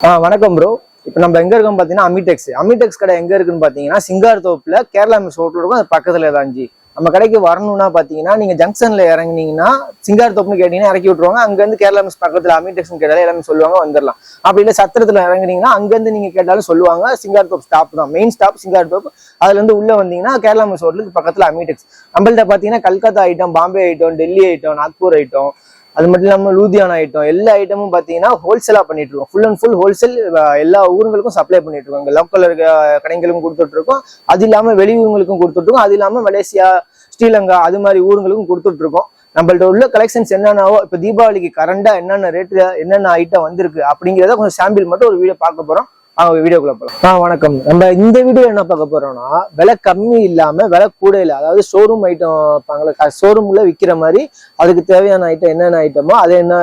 ஆ வணக்கம் ப்ரோ இப்போ நம்ம எங்கே இருக்கோம் பார்த்தீங்கன்னா அமிடெக்ஸ் அமிடெக்ஸ் கடை எங்கே இருக்குன்னு பார்த்தீங்கன்னா சிங்கார் தோப்பில் கேரளா மிஸ் ஹோட்டல் இருக்கும். அது பக்கத்தில் தான் ஜி. நம்ம கடைக்கு வரணும்னா பார்த்தீங்கன்னா நீங்கள் ஜங்ஷனில் இறங்குனீங்கன்னா சிங்கார் தோப்புன்னு கேட்டிங்கன்னா இறக்கி விட்ருவாங்க அங்கேருந்து கேரளா மிஸ் பக்கத்தில் அமிடெக்ஸ்னு கேட்டாலும் எல்லாமே சொல்லுவாங்க வந்துடலாம். அப்படி இல்லை சத்திரத்தில் இறங்குனீங்கன்னா அங்கேருந்து நீங்கள் கேட்டாலும் சொல்லுவாங்க சிங்கார் தோப்பு ஸ்டாப் தான். மெயின் ஸ்டாப் சிங்கார் தோப்பு அதுலேருந்து உள்ளே வந்தீங்கன்னா கேரளா மிஸ் ஹோட்டலுக்கு பக்கத்தில் அமிடெக்ஸ் நம்மள்ட்ட பார்த்தீங்கன்னா Calcutta item Bombay item Delhi item Nagpur item அது மட்டும் இல்லாமல் லூதியானா ஐட்டம் எல்லா ஐட்டமும் பார்த்தீங்கன்னா ஹோல்சேலாக பண்ணிட்டு இருக்கோம் ஃபுல் அண்ட் ஃபுல் ஹோல்சேல் எல்லா ஊருங்களுக்கும் சப்ளை பண்ணிட்டு இருக்கோம் இங்கே லோக்கல் இருக்க கடைகளுக்கும் கொடுத்துட்ருக்கோம் அது இல்லாமல் வெளி ஊருங்களுக்கும் அது இல்லாமல் மலேசியா ஸ்ரீலங்கா அது மாதிரி ஊருங்களுக்கும் கொடுத்துட்ருக்கோம் நம்மள்ட்ட உள்ள கலெக்ஷன்ஸ் என்னென்னவோ இப்போ தீபாவளிக்கு கரண்டா என்னென்ன ரேட்டு என்னென்ன ஐட்டம் வந்திருக்கு அப்படிங்கிறத கொஞ்சம் சாம்பிள் மட்டும் ஒரு வீடியோ பார்க்க போகிறோம் அவங்க வீடியோக்குள்ள போகலாம் ஆ வணக்கம். நம்ம இந்த வீடியோ என்ன பார்க்க போறோம்னா விலை கம்மி இல்லாம விலை கூட இல்லை அதாவது ஷோரூம் ஐட்டம் ஷோரூம்ல விற்கிற மாதிரி அதுக்கு தேவையான ஐட்டம் என்னென்ன ஐட்டமோ அது என்ன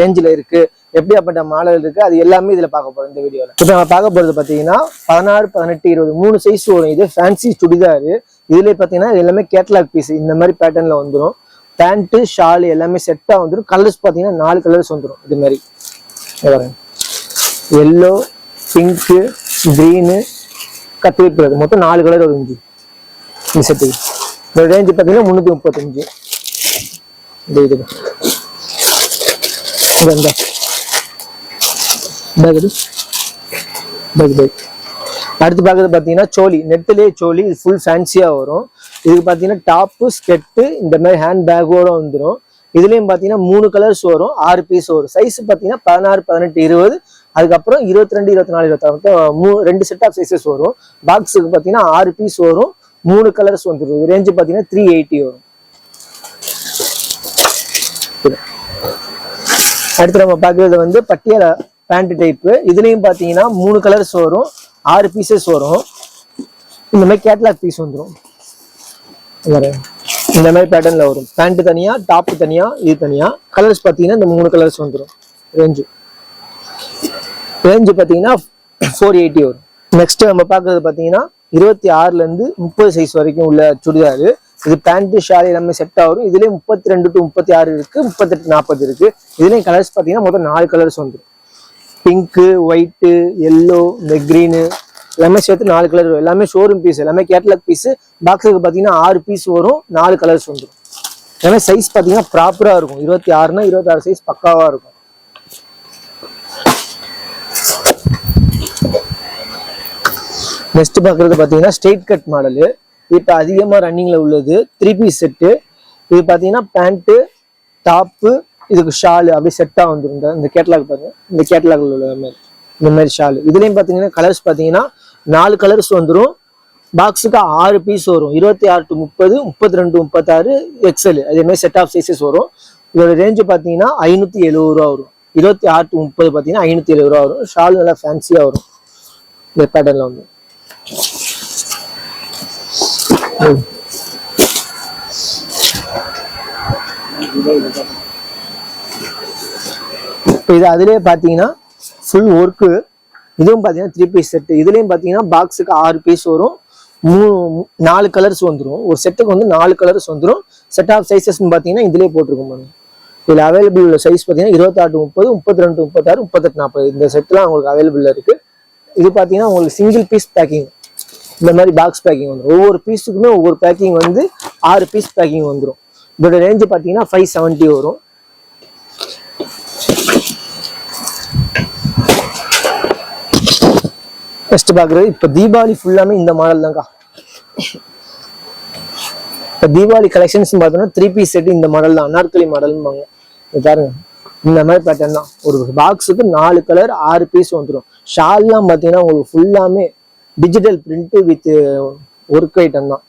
ரேஞ்சில் இருக்கு எப்படியாப்பட்ட மாடல் இருக்கு அது எல்லாமே இதுல பார்க்க போறோம் இந்த வீடியோல. இப்போ நம்ம பார்க்க போறது பாத்தீங்கன்னா பதினாறு பதினெட்டு இருபது மூணு சைஸ் வரும். இது ஃபேன்சி சுடிதார். இதுல பாத்தீங்கன்னா இது எல்லாமே கேட்லாக் பீஸ் இந்த மாதிரி பேட்டர்ன்ல வந்துடும் பேண்ட்டு ஷால் எல்லாமே செட்டாக வந்துடும் கலர்ஸ் பார்த்தீங்கன்னா நாலு கலர்ஸ் வந்துடும் இது மாதிரி. எல்லோ பிங்க்கு க்ரீனு கத்திரிக்கிறது மொத்தம் நாலு கலர் ஒரு இஞ்சி இந்த செட்டுக்கு இந்த ரேஞ்சு பார்த்தீங்கன்னா முந்நூற்றி முப்பத்தஞ்சு. இந்த இது. இந்த பேக் பேக் பேக் அடுத்து பார்க்கறது பார்த்தீங்கன்னா சோலி. நெட்டிலே சோலி. இது ஃபுல் ஃபேன்சியாக வரும். இதுக்கு பார்த்தீங்கன்னா டாப்பு ஸ்கெட்டு இந்த மாதிரி ஹேண்ட் பேக்கோட வந்துடும் இதுலேயும் பார்த்தீங்கன்னா மூணு கலர்ஸ் வரும். ஆறு பீஸ் வரும். சைஸ் பார்த்தீங்கன்னா பதினாறு பதினெட்டு இருபது அதுக்கப்புறம் இருபத்தி ரெண்டு இருபத்தி நாலு இருபத்தாறு மூ ரெண்டு செட் ஆஃப் சைஸஸ் வரும். பாக்ஸுக்கு பார்த்தீங்கன்னா ஆறு பீஸ் வரும். மூணு கலர்ஸ் வந்துடும் ரேஞ்சு பார்த்தீங்கன்னா த்ரீ எயிட்டி வரும். அடுத்து நம்ம பார்க்கறது வந்து பட்டியல பேண்ட் டைப்பு இதுலேயும் பார்த்தீங்கன்னா மூணு கலர்ஸ் வரும். ஆறு பீசஸ் வரும். இந்த மாதிரி கேட்லாக் பீஸ் வந்துடும் இந்த மாதிரி பேட்டர்ன்ல வரும். பேண்ட் தனியா டாப் தனியா இது தனியா. கலர்ஸ் பார்த்தீங்கன்னா இந்த மூணு கலர்ஸ் வந்துடும் ரேஞ்சு ரேஞ்சு பார்த்தீங்கன்னா ஃபோர் எயிட்டி வரும். நெக்ஸ்ட் நம்ம பார்க்கறது பார்த்தீங்கன்னா இருபத்தி ஆறுலேருந்து முப்பது சைஸ் வரைக்கும் உள்ள சுடிதார். இது பேண்ட்டு ஷால் எல்லாமே செட் ஆகும் இதுலேயே முப்பத்தி ரெண்டு டு முப்பத்தி ஆறு இருக்குது முப்பத்தெட்டு நாற்பது இருக்குது இதுலேயும் கலர்ஸ் பார்த்தீங்கன்னா மொத்தம் நாலு கலர்ஸ் வந்துடும் பிங்க்கு ஒயிட்டு எல்லோ இந்த க்ரீனு எல்லாமே சேர்த்து நாலு கலர் வரும். எல்லாமே ஷோரூம் பீஸ் எல்லாமே கேட்லாக் பீஸு பாக்ஸுக்கு பார்த்தீங்கன்னா ஆறு பீஸ் வரும் நாலு கலர்ஸ் வந்துடும் எல்லாமே சைஸ் பார்த்தீங்கன்னா ப்ராப்பராக இருக்கும். இருபத்தி ஆறுனா இருபத்தாறு சைஸ் பக்காவாக இருக்கும். நெக்ஸ்ட் பார்க்குறது பார்த்தீங்கன்னா ஸ்ட்ரெயிட் கட் மாடலு இப்போ அதிகமாக ரன்னிங்கில் உள்ளது த்ரீ பீஸ் செட்டு இது பார்த்தீங்கன்னா பேண்ட்டு டாப்பு இதுக்கு ஷாலு அப்படியே செட்டாக வந்துருந்த இந்த கேட்லாக் பாருங்க. இந்த கேட்லாக்ல உள்ள மாதிரி. இந்த மாதிரி ஷாலு இதுலேயும் பார்த்தீங்கன்னா கலர்ஸ் பார்த்தீங்கன்னா நாலு கலர்ஸ் வந்துடும் பாக்ஸுக்கு ஆறு பீஸ் வரும். இருபத்தி ஆறு டு முப்பது முப்பத்தி ரெண்டு முப்பத்தாறு எக்ஸல் அதேமாதிரி செட் ஆஃப் சைஸஸ் வரும். இதோட ரேஞ்சு பார்த்தீங்கன்னா ஐநூற்றி எழுபது ரூபா வரும். இருபத்தி ஆறு டு முப்பது பார்த்தீங்கன்னா ஐநூற்றி எழுபது ரூபா வரும். ஷால் நல்லா ஃபேன்சியாக வரும். இந்த பேட்டர்னில் வந்து. இப்போ இது அதிலே பார்த்தீங்கன்னா ஃபுல் ஒர்க்கு இதுவும் பார்த்தீங்கன்னா த்ரீ பீஸ் செட்டு இதுலேயும் பார்த்தீங்கன்னா பாக்ஸுக்கு ஆறு பீஸ் வரும். மூணு நாலு கலர்ஸ் வந்துடும் ஒரு செட்டுக்கு வந்து நாலு கலர்ஸ் வந்துடும் செட் ஆஃப் சைஸஸ்ன்னு பார்த்தீங்கன்னா இதுலேயே போட்டிருக்கோம் மேடம் இதில் அவைலபிள் உள்ள சைஸ் பார்த்தீங்கன்னா இருபத்தாறு முப்பது முப்பத்தி ரெண்டு முப்பத்தாறு முப்பத்தெட்டு நாற்பது. இந்த செட்லாம் உங்களுக்கு அவைலபிளில் இருக்குது இது பார்த்தீங்கன்னா உங்களுக்கு சிங்கிள் பீஸ் பேக்கிங் இந்த மாதிரி பாக்ஸ் பேக்கிங் வந்துடும் ஒவ்வொரு பீஸுக்குமே ஒவ்வொரு பேக்கிங் வந்து ஆறு பீஸ் பேக்கிங் வந்துடும் இதோட ரேஞ்சு பார்த்தீங்கன்னா ஃபைவ் செவன்ட்டி வரும். ஃபஸ்ட் பார்க்குறது இப்போ தீபாவளி ஃபுல்லாமே இந்த மாடல் தான்க்கா. இப்போ தீபாவளி கலெக்ஷன்ஸ் பார்த்தோம்னா த்ரீ பீஸ் செட் இந்த மாடல் தான் அனார்கலி மாடல்பாங்க பாருங்க. இந்த மாதிரி பேட்டர்ன் தான். ஒரு பாக்ஸுக்கு நாலு கலர் ஆறு பீஸ் வந்துடும் ஷால்லாம் பார்த்தீங்கன்னா உங்களுக்கு ஃபுல்லாமே digital print with work item தான்.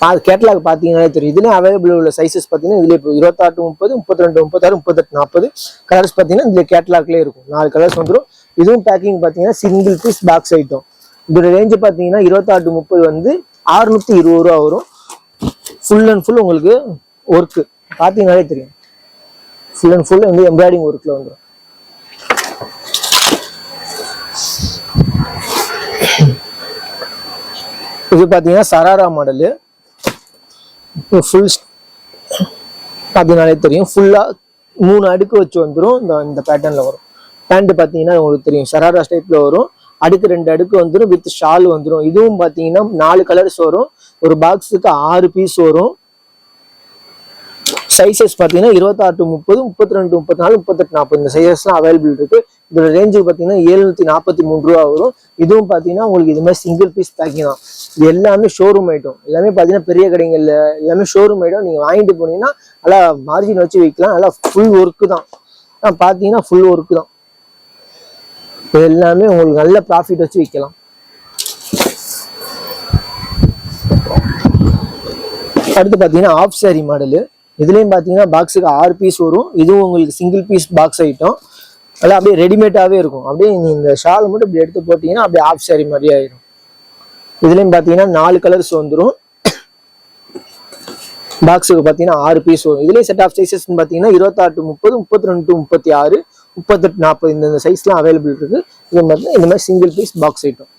பா கேட்லாக் பார்த்தீங்கன்னாலே தெரியும். இதுலேயும் அவைலபிள் உள்ள சைஸஸ் பார்த்தீங்கன்னா இதில் இப்போ இருபத்தாறு முப்பது முப்பத்தி ரெண்டு முப்பத்தாறு முப்பத்தெட்டு நாற்பது கலர்ஸ் பார்த்தீங்கன்னா இதில் கேட்லாக்லேயே இருக்கும். நாலு கலர்ஸ் வந்துடும் இதுவும் பேக்கிங் பார்த்தீங்கன்னா சிங்கிள் பீஸ் பாக்ஸ் ஐட்டம் இதோட ரேஞ்சு பார்த்தீங்கன்னா இருபத்தாறு முப்பது வந்து அறுநூத்தி இருபது ரூபா வரும். ஃபுல் அண்ட் ஃபுல் உங்களுக்கு ஒர்க்கு பார்த்தீங்கன்னாலே தெரியும். ஃபுல் அண்ட் ஃபுல் வந்து எம்ப்ராய்டிங் ஒர்க்கில் வந்துடும் இது பார்த்தீங்கன்னா சராரா மாடலு. ஃபுல் பார்த்தீங்கனாலே தெரியும். ஃபுல்லாக மூணு அடுக்கு வச்சு வந்துடும் இந்த இந்த பேட்டர்னில் வரும். பேண்ட் பார்த்தீங்கன்னா உங்களுக்கு தெரியும். சராரா டைப்ல வரும். அடுக்கு ரெண்டு அடுக்கு வந்துடும் வித் ஷால் வந்துடும் இதுவும் பார்த்தீங்கன்னா நாலு கலர்ஸ் வரும். ஒரு பாக்ஸுக்கு ஆறு பீஸ் வரும். சைஸஸ் பார்த்தீங்கன்னா இருபத்தாறு டு முப்பது முப்பத்தி ரெண்டு முப்பத்தி நாலு முப்பத்தெட்டு நாற்பது இந்த சைஸஸ்லாம் அவைலபிள் இருக்கு. இதோட ரேஞ்சு பார்த்தீங்கன்னா எழுநூத்தி நாற்பத்தி மூணு ரூபா வரும். இதுவும் பார்த்தீங்கன்னா உங்களுக்கு இது மாதிரி சிங்கிள் பீஸ் பேக்கிங் தான். இது எல்லாமே ஷோரூம் ஐட்டம் எல்லாமே பார்த்தீங்கன்னா பெரிய கடைகள்ல எல்லாமே ஷோரூம் ஐட்டம் நீங்கள் வாங்கிட்டு போனீங்கன்னா நல்லா மார்ஜின் வச்சு விற்கலாம் நல்லா ஃபுல் ஒர்க்கு தான். பார்த்தீங்கன்னா ஃபுல் ஒர்க்கு தான். இது எல்லாமே உங்களுக்கு நல்ல ப்ராஃபிட் வச்சு விற்கலாம் அடுத்து பார்த்தீங்கன்னா ஆஃப் சாரி மாடலு இதுலேயும் பார்த்தீங்கன்னா பாக்ஸுக்கு ஆறு பீஸ் வரும். இதுவும் உங்களுக்கு சிங்கிள் பீஸ் பாக்ஸ் ஐட்டம் அதெல்லாம் அப்படியே ரெடிமேடாகவே இருக்கும். அப்படியே இந்த ஷாலை மட்டும் இப்படி எடுத்து போட்டிங்கன்னா அப்படியே ஆஃப் சாரி மாதிரி ஆயிடும் இதுலேயும் பார்த்தீங்கன்னா நாலு கலர்ஸ் வந்துடும் பாக்ஸுக்கு பார்த்தீங்கன்னா ஆறு பீஸ் வரும். இதுலேயே செட் ஆஃப் சைஸஸ் பார்த்தீங்கன்னா இருபத்தாறு முப்பது முப்பத்தி ரெண்டு முப்பத்தி ஆறு முப்பத்தெட்டு நாற்பது இந்த சைஸ்லாம் அவைலபிள் இருக்குது இது மாதிரி இந்த மாதிரி சிங்கிள் பீஸ் பாக்ஸ் ஐட்டம்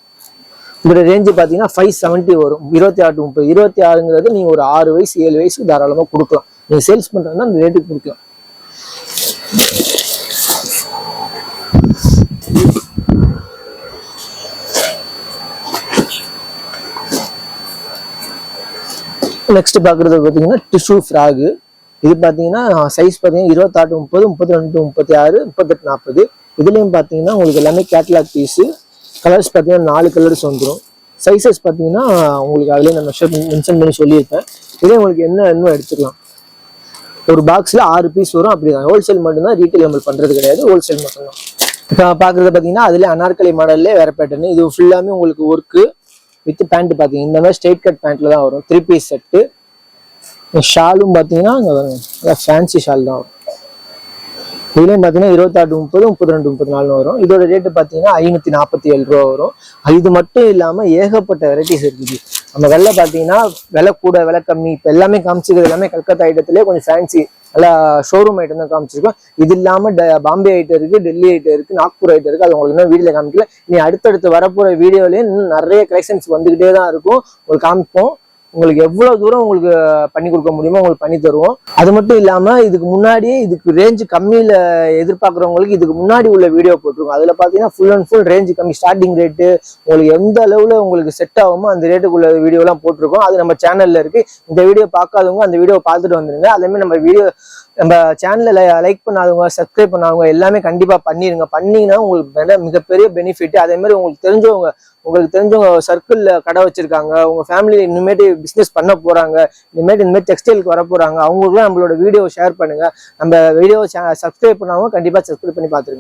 இதோட ரேஞ்சு பார்த்தீங்கன்னா ஃபைவ் செவன்ட்டி வரும். இருபத்தி ஆறு முப்பது. இருபத்தி ஆறுங்கிறது நீங்கள் ஒரு ஆறு வயசு ஏழு வயசுக்கு தாராளமாக கொடுக்கலாம். நீங்கள் சேல்ஸ் பண்ணுறதுனா அந்த ரேட்டுக்கு பிடிக்கும் நெக்ஸ்ட் பார்க்குறது பார்த்தீங்கன்னா டிஷ்யூ ஃப்ராகு இது பார்த்தீங்கன்னா சைஸ் பார்த்தீங்கன்னா இருபத்தாறு முப்பது முப்பத்தி ரெண்டு முப்பத்தி ஆறு முப்பத்தெட்டு நாற்பது. இதுலேயும் பார்த்தீங்கன்னா உங்களுக்கு எல்லாமே கேட்லாக் பீஸு கலர்ஸ் பார்த்தீங்கன்னா நாலு கலர்ஸ் வந்துடும் சைஸஸ் பார்த்தீங்கன்னா உங்களுக்கு அதுலேயே நான் மெஷர் மென்ஷன் பண்ணி சொல்லியிருப்பேன். இதே உங்களுக்கு என்ன இன்னும் எடுத்துக்கலாம். ஒரு பாக்ஸில் ஆறு பீஸ் வரும். அப்படி தான் ஹோல்சேல் மட்டும்தான் ரீட்டைல் நம்ம பண்ணுறது கிடையாது. ஹோல்சேல் மட்டும்தான். இப்போ பார்க்குறது பார்த்தீங்கன்னா அதில் அனார்கலி மாடல்லே வேற பேட்டர்னு இது ஃபுல்லாமே உங்களுக்கு ஒர்க்கு வித் பேண்ட் பார்த்தீங்கன்னா இந்த மாதிரி ஸ்ட்ரெயிட் கட் பேண்ட்ல தான் வரும். த்ரீ பீஸ் செட்டு ஷாலும் பார்த்தீங்கன்னா அங்கே ஃபேன்சி ஷால் தான் வரும். இதுலேயும் பார்த்தீங்கன்னா இருபத்தாறு முப்பது முப்பத்தி ரெண்டு முப்பத்தி நாலு வரும். இதோட ரேட்டு பார்த்தீங்கன்னா ஐநூற்றி நாற்பத்தி ஏழு ரூபா வரும். இது மட்டும் இல்லாமல் ஏகப்பட்ட வெரைட்டிஸ் இருக்குது. நம்ம வெள்ளை பார்த்தீங்கன்னா விலை கூட விலை கம்மி. இப்போ எல்லாமே காமிச்சிக்கிறது எல்லாமே கல்கத்தா ஐட்டத்திலே கொஞ்சம் ஃபேன்சி நல்லா ஷோரூம் ஐட்டம் தான் காமிச்சிருக்கோம். இது இல்லாமல் பாம்பே ஐட்டம் இருக்குது டெல்லி ஐட்டம் இருக்குது நாக்பூர் ஐட்டம் இருக்குது அது உங்களுக்கு இன்னும் வீடியோல காமிக்கல. நீ அடுத்தடுத்து வரப்போகிற வீடியோலேயே இன்னும் நிறைய கலெக்ஷன்ஸ் வந்துக்கிட்டே தான் இருக்கும். உங்களுக்கு காமிப்போம். உங்களுக்கு எவ்வளவு தூரம் உங்களுக்கு பண்ணி கொடுக்க முடியுமோ உங்களுக்கு பண்ணி தருவோம். அது மட்டும் இல்லாம இதுக்கு முன்னாடியே இதுக்கு ரேஞ்ச் கம்மியில எதிர்பார்க்குறவங்களுக்கு இதுக்கு முன்னாடி உள்ள வீடியோ போட்டிருக்கோம். அதுல பாத்தீங்கன்னா ஃபுல் அண்ட் ஃபுல் ரேஞ்ச் கம்மி. ஸ்டார்டிங் ரேட்டு உங்களுக்கு எந்த அளவுல உங்களுக்கு செட் ஆகுமோ அந்த ரேட்டுக்குள்ள வீடியோ எல்லாம் போட்டிருக்கோம். அது நம்ம சேனல்ல இருக்கு. இந்த வீடியோ பார்க்காதவங்க அந்த வீடியோ பார்த்துட்டு வந்துருங்க. அதே மாதிரி நம்ம வீடியோ நம்ம சேனலில் லைக் பண்ணாதவங்க சப்ஸ்கிரைப் பண்ணாதவங்க எல்லாமே கண்டிப்பாக பண்ணிடுங்க பண்ணீங்கன்னா உங்களுக்கு மிகப்பெரிய பெனிஃபிட் அதேமாதிரி உங்களுக்கு தெரிஞ்சவங்க உங்களுக்கு தெரிஞ்சவங்க சர்க்கிளில் கடை வச்சிருக்காங்க. உங்கள் ஃபேமிலியில் இனிமேட்டு பிஸ்னஸ் பண்ண போறாங்க. இனிமேட்டு இனிமேல் டெக்ஸ்டைலுக்கு வர போகிறாங்க அவங்களுக்குலாம் நம்மளோட வீடியோ ஷேர் பண்ணுங்க. நம்ம வீடியோ சப்ஸ்கிரைப் பண்ணாமல் கண்டிப்பாக சப்ஸ்கிரைப் பண்ணி பார்த்துருங்க.